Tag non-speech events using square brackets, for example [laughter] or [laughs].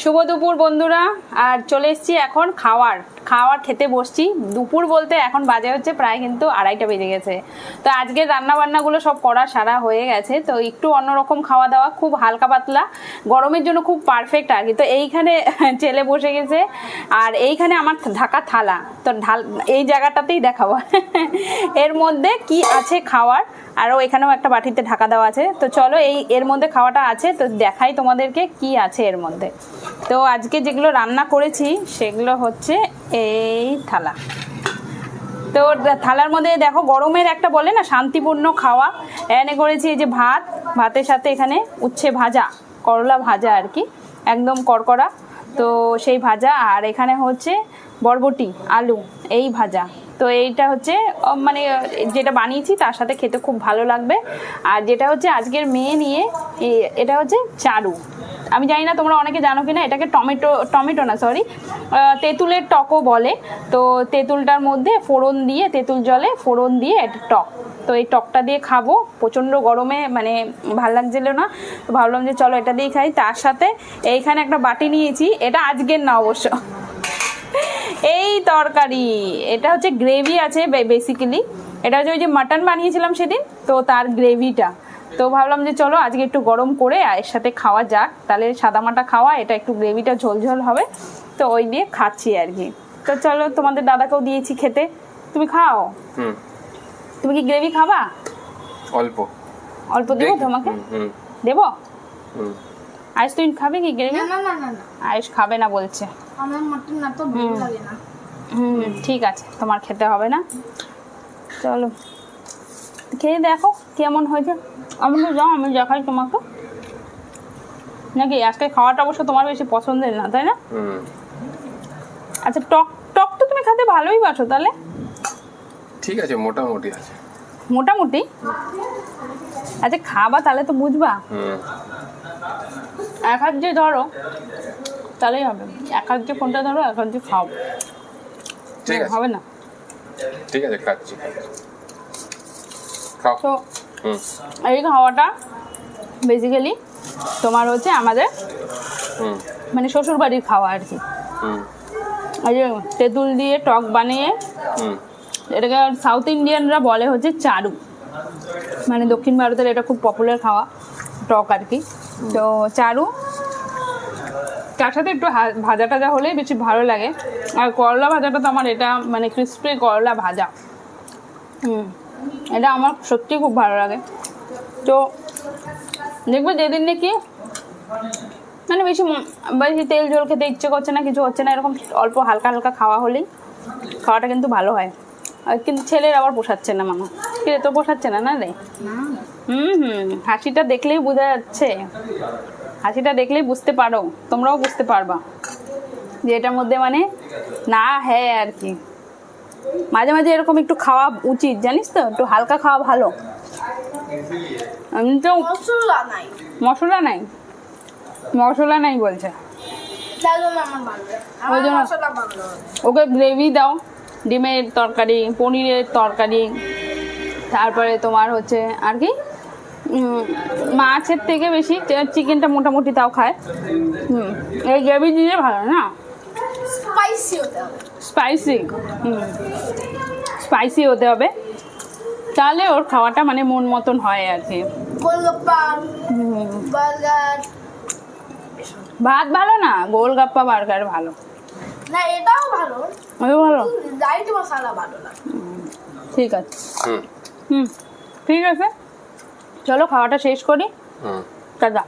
শুভ দুপুর বন্ধুরা আর চলে এসছি এখন খাওয়ার। খাওয়ার খেতে বসছি। দুপুর বলতে এখন বাজে হচ্ছে প্রায় কিন্তু আড়াইটা বেজে গেছে। তো আজকে রান্না বান্নাগুলো সব করা সারা হয়ে গেছে। তো একটু অন্যরকম খাওয়া দাওয়া, খুব হালকা পাতলা। গরমের জন্য খুব পারফেক্ট আর কি। তো এইখানে [laughs] ছেলে বসে গেছে। আর এইখানে আমার ঢাকা থালা। তো ঢাল, এই জায়গাটাতেই দেখাবো। [laughs] এর মধ্যে কি আছে খাওয়ার? আরও এখানেও একটা বাটিতে ঢাকা দেওয়া আছে। তো চলো এই, এর মধ্যে খাওয়াটা আছে। তো দেখাই তোমাদেরকে কি আছে এর মধ্যে। তো আজকে যেগুলো রান্না করেছি, সেগুলো হচ্ছে এই থালা। তো থালার মধ্যে দেখো গরমের একটা বলে না, শান্তিপূর্ণ খাওয়া। এনে করেছি এই যে ভাত, ভাতের সাথে এখানে উচ্ছে ভাজা, করলা ভাজা আর কি, একদম কড়কড়া তো সেই ভাজা আর এখানে হচ্ছে বরবটি, আলু, এই ভাজা। তো এইটা হচ্ছে মানে যেটা বানিয়েছি তার সাথে খেতে খুব ভালো লাগবে। আর যেটা হচ্ছে আজকের মেয়ে নিয়ে এটা হচ্ছে চারু। আমি জানি না তোমরা অনেকে জানো কিনা, এটাকে টমেটো টমেটো না সরি তেঁতুলের টকও বলে। তো তেঁতুলটার মধ্যে ফোড়ন দিয়ে, তেঁতুল জলে ফোড়ন দিয়ে এটা টক। তো এই টকটা দিয়ে খাব। প্রচণ্ড গরমে মানে ভালো লাগছিল না। তো ভাবলাম যে চলো এটা দিয়ে খাই। তার সাথে এইখানে একটা বাটি নিয়েছি। এটা আজকের না অবশ্য। এই তরকারি, এটা হচ্ছে গ্রেভি আছে বেসিক্যালি এটা হচ্ছে ওই যে মাটন বানিয়েছিলাম সেদিন। তো তার গ্রেভিটা। তো ভাবলাম যে চলো আজকে একটু গরম করে আর এর সাথে খাওয়া যাক। তাহলে সাদামাটা খাওয়া এটা একটু গ্রেভিটা ঝোলঝোল হবে। তো ওই দিয়ে খাচ্ছি আর কি। তো চলো তোমাদের দাদাকেও দিয়েছি খেতে। তুমি খাও? হুম। তুমি কি গ্রেভি খাবা? অল্প। অল্প দেবো তোমাকে? দেবো? তুমি খাবে কি গ্রেভি? না না না না না। আয়ুষ খাবে না বলছে। আমার মটন না তো ভালো লাগে না। হুম ঠিক আছে। তোমার খেতে হবে না। চলো। খেয়ে দেখো কেমন হয়েছে। আমি তো যাও আমি দেখাই তোমাকে। নাকি আজকে খাওয়াটা অবশ্য তোমার বেশি পছন্দের না তাই না? আচ্ছা টক টক তো তুমি খেতে ভালোই বাসো তাহলে। ঠিক আছে মোটামুটি আছে। মোটামুটি? আচ্ছা খাবা তাহলে তো বুঝবা। হুম। এক হাত যে ধরো তাহলেই হবে। এক হাত যে কোনটা ধরো এক হাত যে খাও। ঠিক আছে। হবে না। ঠিক আছে খাচ্ছি। তো এই খাওয়াটা বেসিক্যালি তোমার হচ্ছে আমাদের মানে শ্বশুর বাড়ির খাওয়া আর কি। এই যে তেঁতুল দিয়ে টক বানিয়ে এটাকে সাউথ ইন্ডিয়ানরা বলে হচ্ছে চারু। মানে দক্ষিণ ভারতের এটা খুব পপুলার খাওয়া টক আর কি। তো চারু তার সাথে একটু ভাজা টাজা হলে বেশি ভালো লাগে। আর করলা ভাজাটা তো আমার এটা মানে ক্রিস্পি করলা ভাজা। হুম। এটা আমার সত্যি খুব ভালো লাগে। তো দেখবে যেদিন নাকি মানে বেশি বেশি তেল জল খেতে ইচ্ছে করছে না কিছু হচ্ছে না এরকম অল্প হালকা হালকা খাওয়া হলেই খাওয়াটা কিন্তু ভালো হয়। আর কিন্তু ছেলের আবার পোষাচ্ছে না মামা। কিরে তো পোষাচ্ছে না না রে? হুম হুম হাসিটা দেখলেই বোঝা যাচ্ছে। হাসিটা দেখলেই বুঝতে পারো তোমরাও বুঝতে পারবা। যে এটার মধ্যে মানে না হ্যাঁ আর কি। মাঝে মাঝে এরকম একটু খাওয়া উচিত জানিস তো? একটু হালকা খাওয়া ভালো। আমি তো মশলা নাই। মশলা নাই বলছে। ওই জন্য- ওকে গ্রেভি দাও ডিমের তরকারি পনিরের তরকারি তারপরে তোমার হচ্ছে আর কি? মাছের থেকে বেশি চিকেনটা মোটামুটি তাও খায়। হুম এই গ্রেভি দিলে ভালো না? স্পাইসি হতে হবে। স্পাইসি হুম। স্পাইসি হতে হবে। তাহলে ওর খাওয়াটা মানে মন মতন হয় আর কি। গোলগাপ্পা বার্গার। ভাত ভালো না? গোলগাপ্পা বার্গার ভালো। না এটাও ভালো। ওই ভালো? লাইট মশলা ভালো লাগে ঠিক আছে। হুম। হুম। ঠিক আছে। চলো খাওয়াটা শেষ করি। হুম। টাটা।